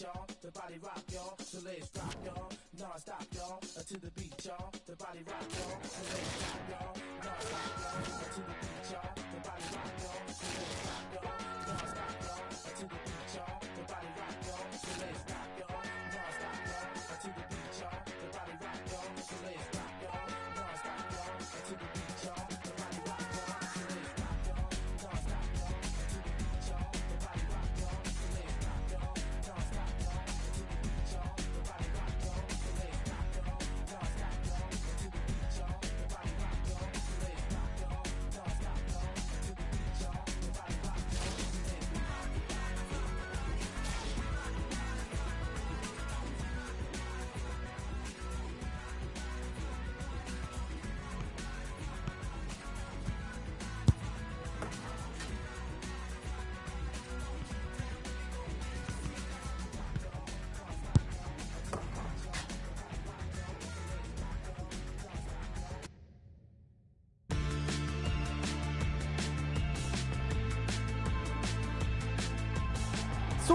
y'all. The body rock, y'all. So let's rock, y'all. Non-stop, y'all. To the beat, y'all. The body rock, y'all. So let's rock, y'all. Non-stop, y'all. To the beat,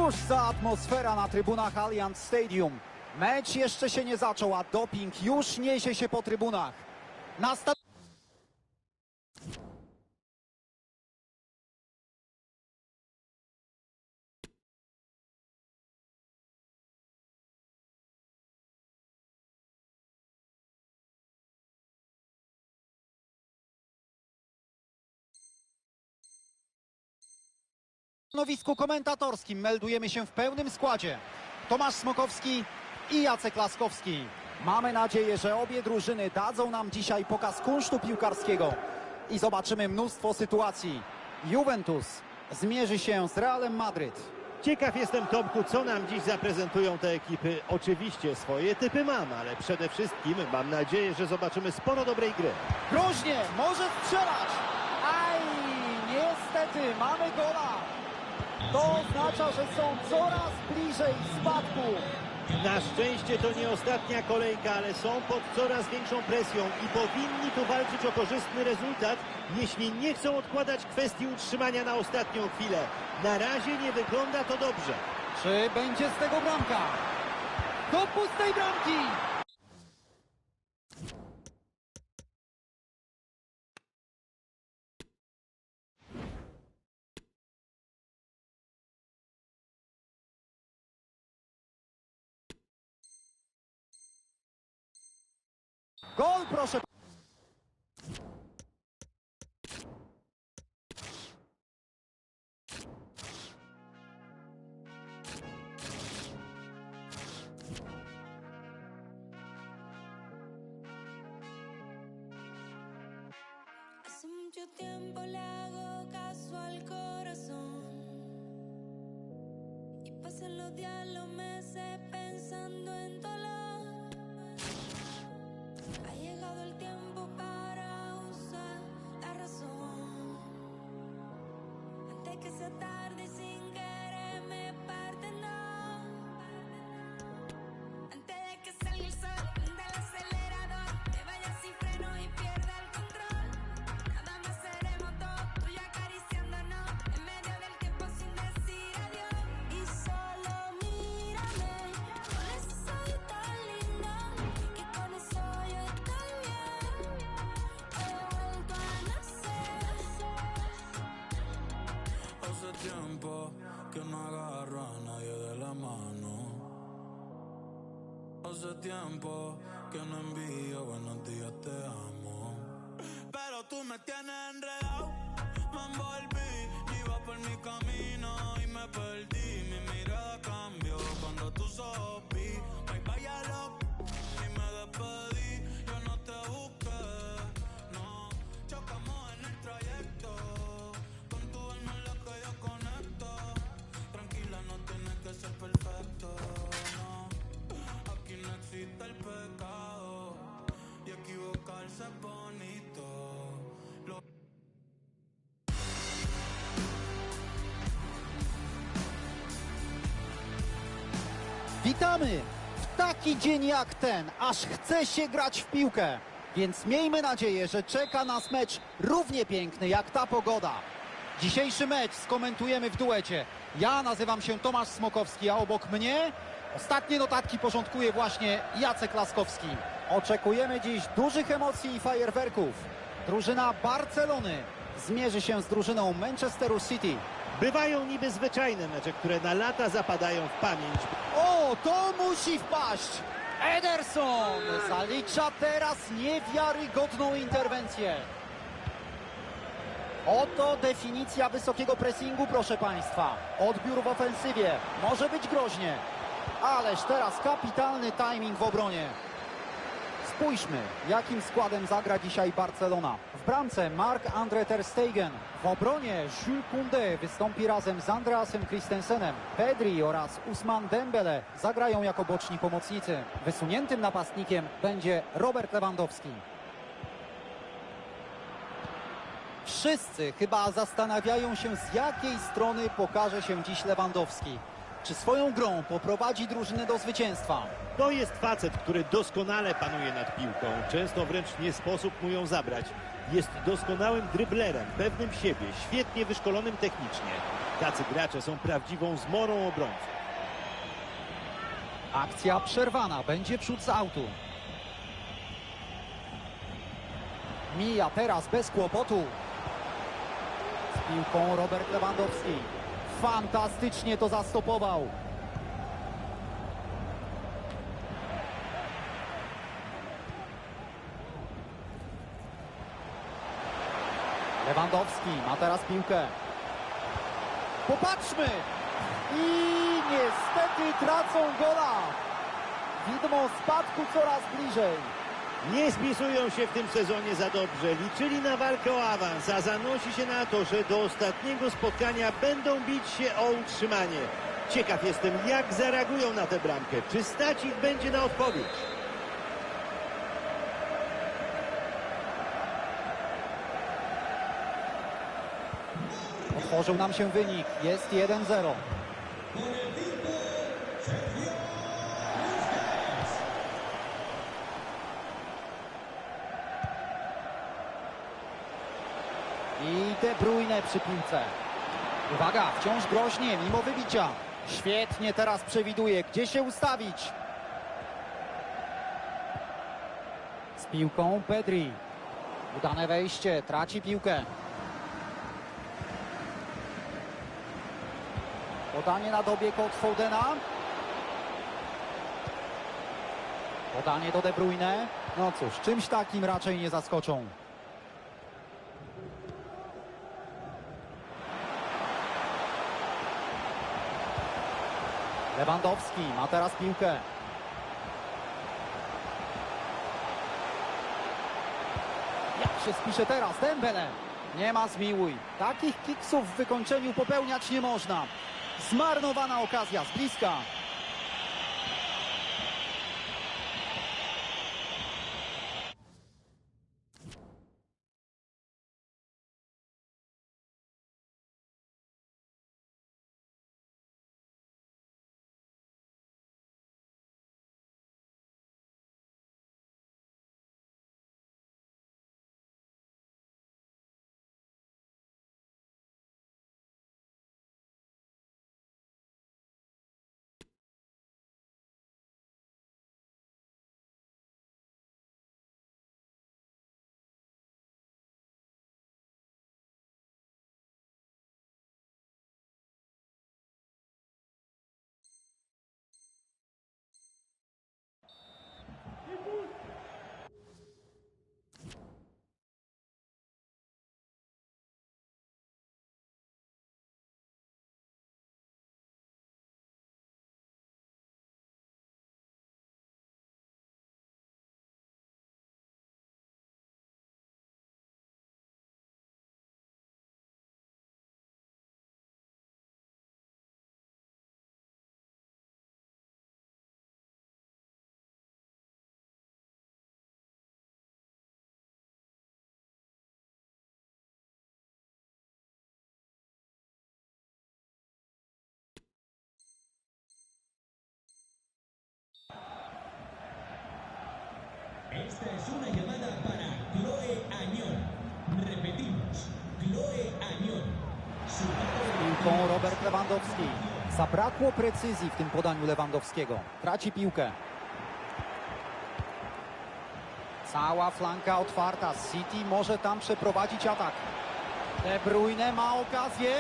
Cóż za atmosfera na trybunach Allianz Stadium. Mecz jeszcze się nie zaczął, a doping już niesie się po trybunach. Na stanowisku komentatorskim meldujemy się w pełnym składzie. Tomasz Smokowski i Jacek Laskowski. Mamy nadzieję, że obie drużyny dadzą nam dzisiaj pokaz kunsztu piłkarskiego i zobaczymy mnóstwo sytuacji. Juventus zmierzy się z Realem Madryt. Ciekaw jestem, Tomku, co nam dziś zaprezentują te ekipy. Oczywiście swoje typy mam, ale przede wszystkim mam nadzieję, że zobaczymy sporo dobrej gry. Groźnie, może strzelać! Aj, niestety, mamy gola! To oznacza, że są coraz bliżej spadku. Na szczęście to nie ostatnia kolejka, ale są pod coraz większą presją i powinni tu walczyć o korzystny rezultat, jeśli nie chcą odkładać kwestii utrzymania na ostatnią chwilę. Na razie nie wygląda to dobrze. Czy będzie z tego bramka? Do pustej bramki! Hace mucho tiempo le hago caso al corazón y pasan los días, los meses pensando en dolor. Todo el tiempo para usar la razón, antes que sea tarde sin que. Hace tiempo que no envío buenos días, te amo. Pero tú me tienes Witamy w taki dzień jak ten, aż chce się grać w piłkę. Więc miejmy nadzieję, że czeka nas mecz równie piękny jak ta pogoda. Dzisiejszy mecz skomentujemy w duecie. Ja nazywam się Tomasz Smokowski, a obok mnie ostatnie notatki porządkuje właśnie Jacek Laskowski. Oczekujemy dziś dużych emocji i fajerwerków. Drużyna Barcelony zmierzy się z drużyną Manchesteru City. Bywają niby zwyczajne mecze, które na lata zapadają w pamięć. O, to musi wpaść! Ederson zalicza teraz niewiarygodną interwencję. Oto definicja wysokiego pressingu, proszę Państwa. Odbiór w ofensywie. Może być groźnie. Ależ teraz kapitalny timing w obronie. Spójrzmy, jakim składem zagra dzisiaj Barcelona. W bramce Marc-André Ter Stegen. W obronie Jules Koundé wystąpi razem z Andreasem Christensenem. Pedri oraz Usman Dembele zagrają jako boczni pomocnicy. Wysuniętym napastnikiem będzie Robert Lewandowski. Wszyscy chyba zastanawiają się, z jakiej strony pokaże się dziś Lewandowski. Czy swoją grą poprowadzi drużynę do zwycięstwa? To jest facet, który doskonale panuje nad piłką. Często wręcz nie sposób mu ją zabrać. Jest doskonałym dryblerem, pewnym siebie, świetnie wyszkolonym technicznie. Tacy gracze są prawdziwą zmorą obrońców. Akcja przerwana, będzie przód z autu. Mija teraz bez kłopotu. Z piłką Robert Lewandowski. Fantastycznie to zastopował. Lewandowski ma teraz piłkę. Popatrzmy! I niestety tracą gola. Widmo spadku coraz bliżej. Nie spisują się w tym sezonie za dobrze. Liczyli na walkę o awans, a zanosi się na to, że do ostatniego spotkania będą bić się o utrzymanie. Ciekaw jestem, jak zareagują na tę bramkę. Czy stać ich będzie na odpowiedź? Otworzył nam się wynik. Jest 1-0. I De Bruyne przy piłce. Uwaga, wciąż groźnie, mimo wybicia. Świetnie teraz przewiduje, gdzie się ustawić. Z piłką Pedri. Udane wejście, traci piłkę. Podanie na dobieg od. Podanie do De Bruyne. No cóż, czymś takim raczej nie zaskoczą. Lewandowski ma teraz piłkę. Jak się spisze teraz? Dembele. Nie ma zmiłuj. Takich kiksów w wykończeniu popełniać nie można. Zmarnowana okazja z bliska. Es una llamada para Chloe Añón. Repetimos, Chloe Añón. piłką Robert Lewandowski. Zabrakło precyzji w tym podaniu Lewandowskiego. Traci piłkę. Cała flanka otwarta. City może tam przeprowadzić atak. De Bruyne ma okazję.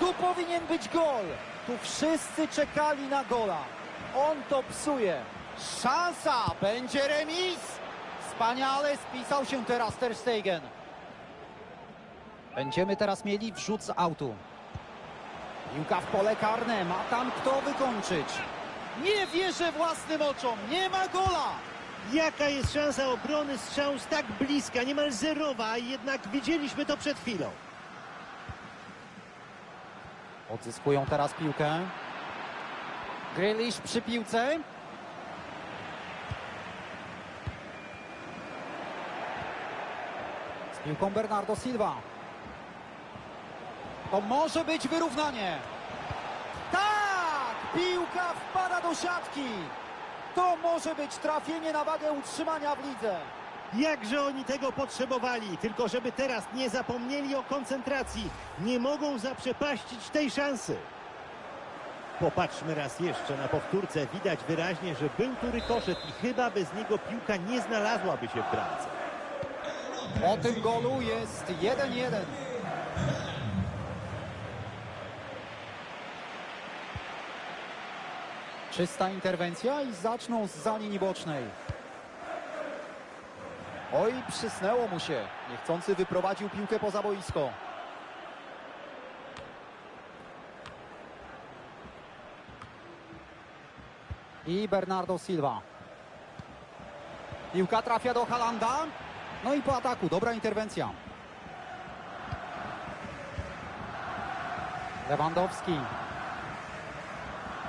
Tu powinien być gol. Tu wszyscy czekali na gola. On to psuje. Szansa. Będzie remis. Wspaniale spisał się teraz Ter Stegen. Będziemy teraz mieli wrzut z autu. Piłka w pole karne. Ma tam kto wykończyć. Nie wierzę własnym oczom. Nie ma gola. Jaka jest szansa obrony strzału z tak bliska, niemal zerowa, jednak widzieliśmy to przed chwilą. Odzyskują teraz piłkę. Grealish przy piłce. Piłką Bernardo Silva. To może być wyrównanie. Tak! Piłka wpada do siatki. To może być trafienie na wagę utrzymania w lidze. Jakże oni tego potrzebowali, tylko żeby teraz nie zapomnieli o koncentracji. Nie mogą zaprzepaścić tej szansy. Popatrzmy raz jeszcze na powtórce. Widać wyraźnie, że był tu rykoszet i chyba bez niego piłka nie znalazłaby się w bramce. Po tym golu jest 1-1. Czysta interwencja i zaczną z linii bocznej. Oj, przysnęło mu się. Niechcący wyprowadził piłkę poza boisko. I Bernardo Silva. Piłka trafia do Halanda. No i po ataku, dobra interwencja. Lewandowski.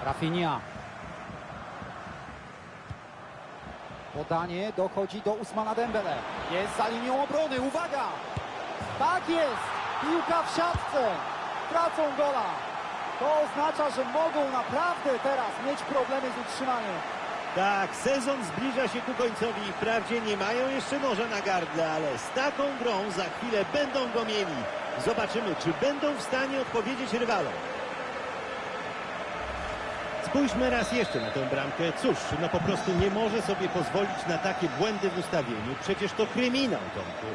Rafinha. Podanie dochodzi do Usmana Dembele. Jest za linią obrony, uwaga! Tak jest! Piłka w siatce. Tracą gola. To oznacza, że mogą naprawdę teraz mieć problemy z utrzymaniem. Tak, sezon zbliża się ku końcowi i wprawdzie nie mają jeszcze noża na gardle, ale z taką grą za chwilę będą go mieli. Zobaczymy, czy będą w stanie odpowiedzieć rywalom. Spójrzmy raz jeszcze na tę bramkę. Cóż, no po prostu nie może sobie pozwolić na takie błędy w ustawieniu. Przecież to kryminał, Tomku.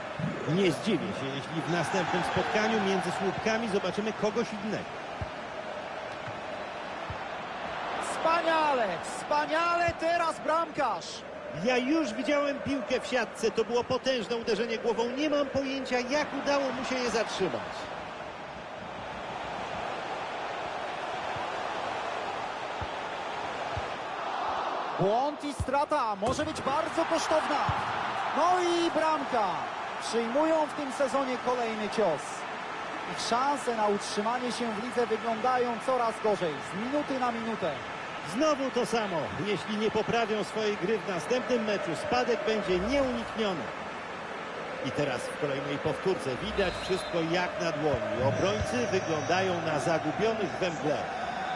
Nie zdziwię się, jeśli w następnym spotkaniu między słupkami zobaczymy kogoś innego. Wspaniale, wspaniale teraz bramkarz. Ja już widziałem piłkę w siatce. To było potężne uderzenie głową. Nie mam pojęcia, jak udało mu się je zatrzymać. Błąd i strata może być bardzo kosztowna. No i bramka. Przyjmują w tym sezonie kolejny cios. Ich szanse na utrzymanie się w lidze wyglądają coraz gorzej, z minuty na minutę. Znowu to samo. Jeśli nie poprawią swojej gry w następnym meczu, spadek będzie nieunikniony. I teraz w kolejnej powtórce widać wszystko jak na dłoni. Obrońcy wyglądają na zagubionych we mgle.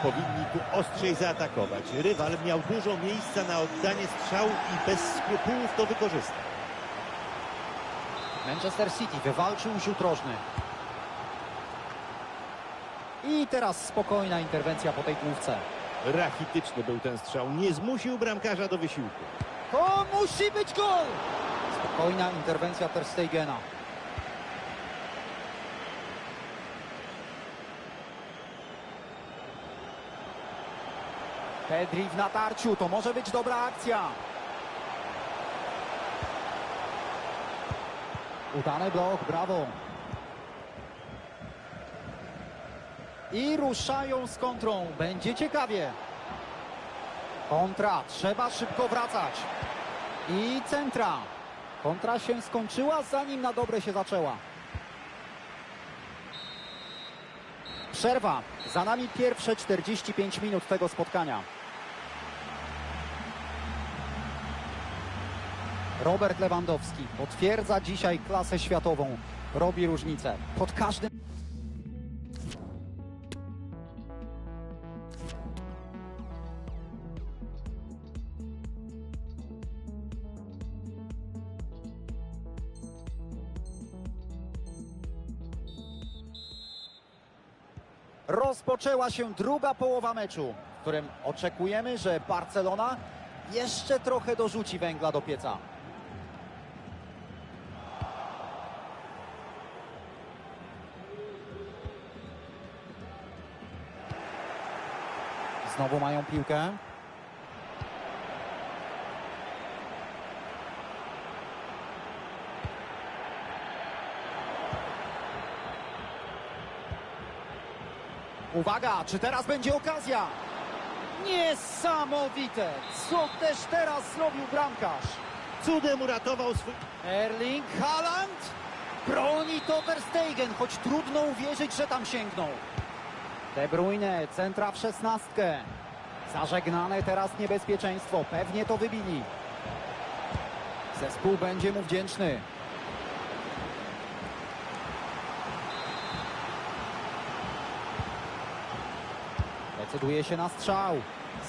Powinni tu ostrzej zaatakować. Rywal miał dużo miejsca na oddanie strzału i bez skrupułów to wykorzystał. Manchester City wywalczył rzut rożny. I teraz spokojna interwencja po tej główce. Rachityczny był ten strzał. Nie zmusił bramkarza do wysiłku. To musi być gol! Spokojna interwencja Ter Stegena. Pedri w natarciu, to może być dobra akcja. Udany blok, brawo. I ruszają z kontrą, będzie ciekawie. Kontra, trzeba szybko wracać. I centra. Kontra się skończyła, zanim na dobre się zaczęła. Przerwa. Za nami pierwsze 45 minut tego spotkania. Robert Lewandowski potwierdza dzisiaj klasę światową. Robi różnicę. Pod każdym... Rozpoczęła się druga połowa meczu, w którym oczekujemy, że Barcelona jeszcze trochę dorzuci węgla do pieca. Znowu mają piłkę. Uwaga, czy teraz będzie okazja? Niesamowite! Co też teraz zrobił bramkarz? Cudem uratował swój... Erling Haaland broni to Ter Stegen, choć trudno uwierzyć, że tam sięgnął. De Bruyne, centra w szesnastkę. Zażegnane teraz niebezpieczeństwo, pewnie to wybili. Zespół będzie mu wdzięczny. Decyduje się na strzał.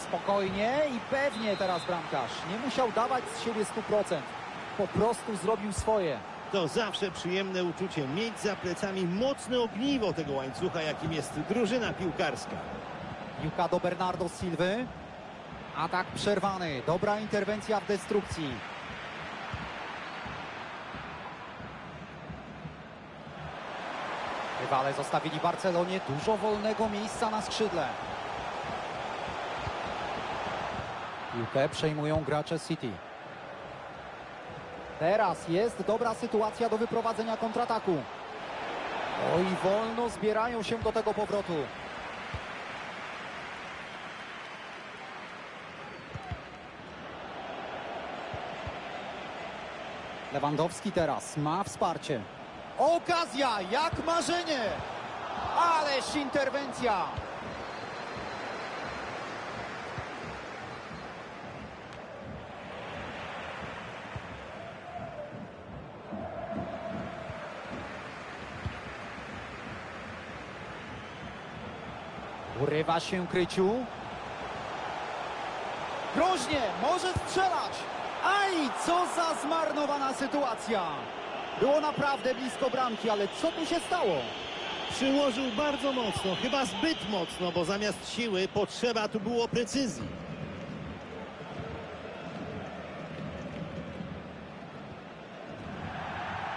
Spokojnie i pewnie teraz bramkarz. Nie musiał dawać z siebie 100%. Po prostu zrobił swoje. To zawsze przyjemne uczucie mieć za plecami mocne ogniwo tego łańcucha, jakim jest drużyna piłkarska. Piłka do Bernardo Silwy. Atak przerwany. Dobra interwencja w destrukcji. Rywale zostawili Barcelonie dużo wolnego miejsca na skrzydle. Piłkę przejmują gracze City. Teraz jest dobra sytuacja do wyprowadzenia kontrataku. Oj, wolno zbierają się do tego powrotu. Lewandowski teraz ma wsparcie. Okazja, jak marzenie! Ależ interwencja! Urywa się Kryciu. Groźnie, może strzelać. Aj, co za zmarnowana sytuacja. Było naprawdę blisko bramki, ale co tu się stało? Przyłożył bardzo mocno, chyba zbyt mocno, bo zamiast siły potrzeba tu było precyzji.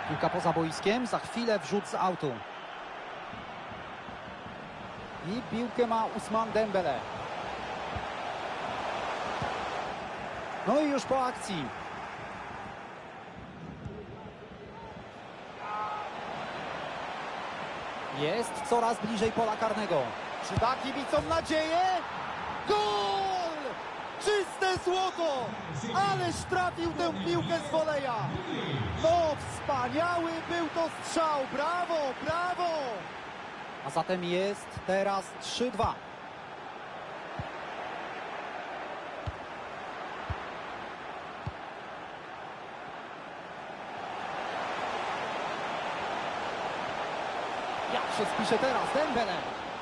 Piłka poza boiskiem, za chwilę wrzut z autu. I piłkę ma Usman Dembele. No i już po akcji. Jest coraz bliżej pola karnego. Czy da kibicom nadzieję? Gol! Czyste złoto! Ależ trafił tę piłkę z woleja. No, wspaniały był to strzał. Brawo, brawo! A zatem jest teraz 3-2. Jak się spisze teraz Dembele?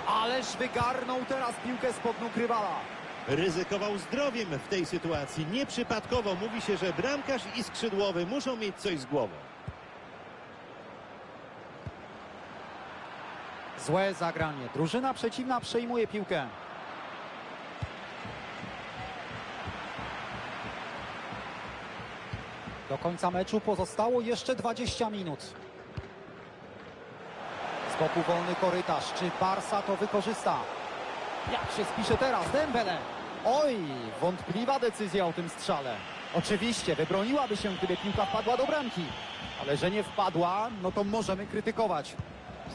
Ależ wygarnął teraz piłkę spod nóg rywala. Ryzykował zdrowiem w tej sytuacji. Nieprzypadkowo mówi się, że bramkarz i skrzydłowy muszą mieć coś z głową. Złe zagranie. Drużyna przeciwna przejmuje piłkę. Do końca meczu pozostało jeszcze 20 minut. Z boku wolny korytarz. Czy Barsa to wykorzysta? Jak się spisze teraz Dembele? Oj, wątpliwa decyzja o tym strzale. Oczywiście, wybroniłaby się, gdyby piłka wpadła do bramki. Ale że nie wpadła, no to możemy krytykować.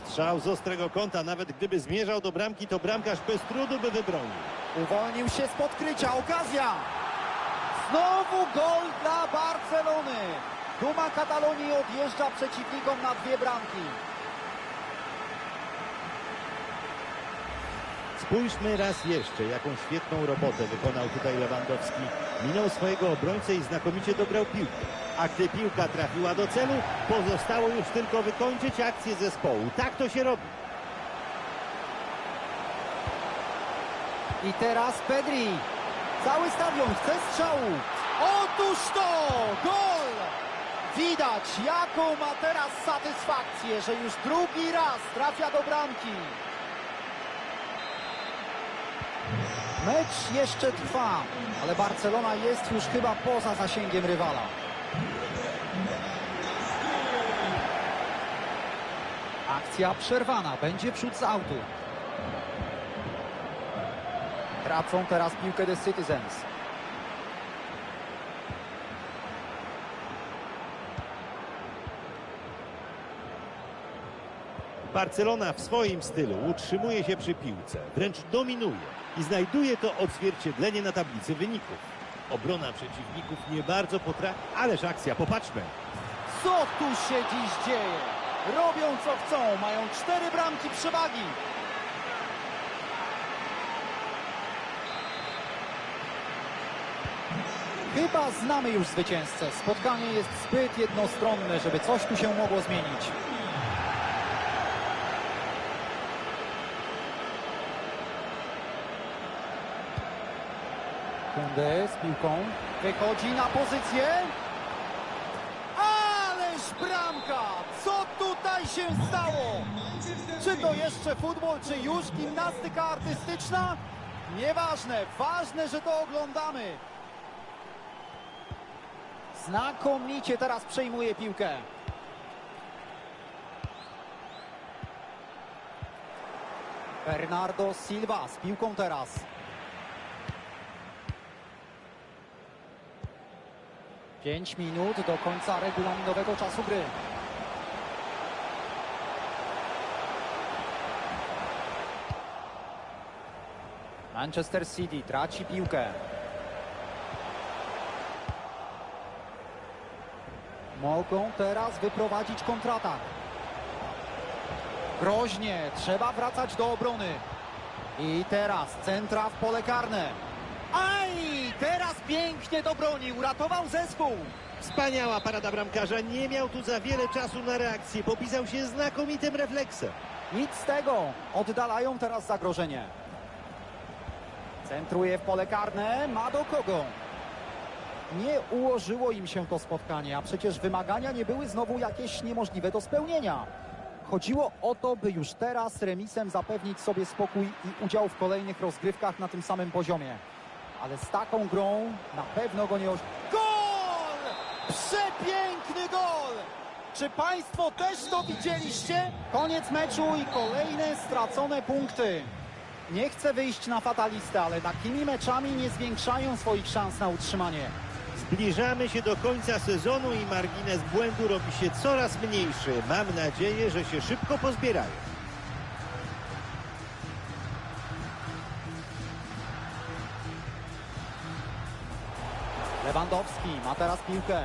Strzał z ostrego kąta, nawet gdyby zmierzał do bramki, to bramkarz bez trudu by wybronił. Uwolnił się z podkrycia. Okazja! Znowu gol dla Barcelony. Duma Katalonii odjeżdża przeciwnikom na dwie bramki. Spójrzmy raz jeszcze, jaką świetną robotę wykonał tutaj Lewandowski. Minął swojego obrońcę i znakomicie dobrał piłkę. A gdy piłka trafiła do celu, pozostało już tylko wykończyć akcję zespołu. Tak to się robi. I teraz Pedri. Cały stadion chce strzału. Otóż to! Gol! Widać, jaką ma teraz satysfakcję, że już drugi raz trafia do bramki. Mecz jeszcze trwa, ale Barcelona jest już chyba poza zasięgiem rywala. Akcja przerwana, będzie przód z autu. Tracą teraz piłkę The Citizens. Barcelona w swoim stylu utrzymuje się przy piłce, wręcz dominuje i znajduje to odzwierciedlenie na tablicy wyników. Obrona przeciwników nie bardzo potrafi, ależ akcja, popatrzmy. Co tu się dziś dzieje? Robią co chcą, mają cztery bramki przewagi. Chyba znamy już zwycięzcę. Spotkanie jest zbyt jednostronne, żeby coś tu się mogło zmienić. Kunde z piłką wychodzi na pozycję. Ależ bramka! Co tutaj się stało? Czy to jeszcze futbol, czy już gimnastyka artystyczna? Nieważne, ważne, że to oglądamy. Znakomicie teraz przejmuje piłkę. Bernardo Silva z piłką teraz. Pięć minut do końca regulaminowego czasu gry. Manchester City traci piłkę. Mogą teraz wyprowadzić kontratak. Groźnie, trzeba wracać do obrony. I teraz centra w pole karne. Aj! Teraz pięknie do broni, uratował zespół. Wspaniała parada bramkarza, nie miał tu za wiele czasu na reakcję, popisał się znakomitym refleksem. Nic z tego. Oddalają teraz zagrożenie. Centruje w pole karne. Ma do kogo? Nie ułożyło im się to spotkanie, a przecież wymagania nie były znowu jakieś niemożliwe do spełnienia. Chodziło o to, by już teraz remisem zapewnić sobie spokój i udział w kolejnych rozgrywkach na tym samym poziomie. Ale z taką grą na pewno go nie oż... Gol! Przepiękny gol! Czy Państwo też to widzieliście? Koniec meczu i kolejne stracone punkty. Nie chcę wyjść na fatalistę, ale takimi meczami nie zwiększają swoich szans na utrzymanie. Zbliżamy się do końca sezonu i margines błędu robi się coraz mniejszy. Mam nadzieję, że się szybko pozbierają. Lewandowski ma teraz piłkę.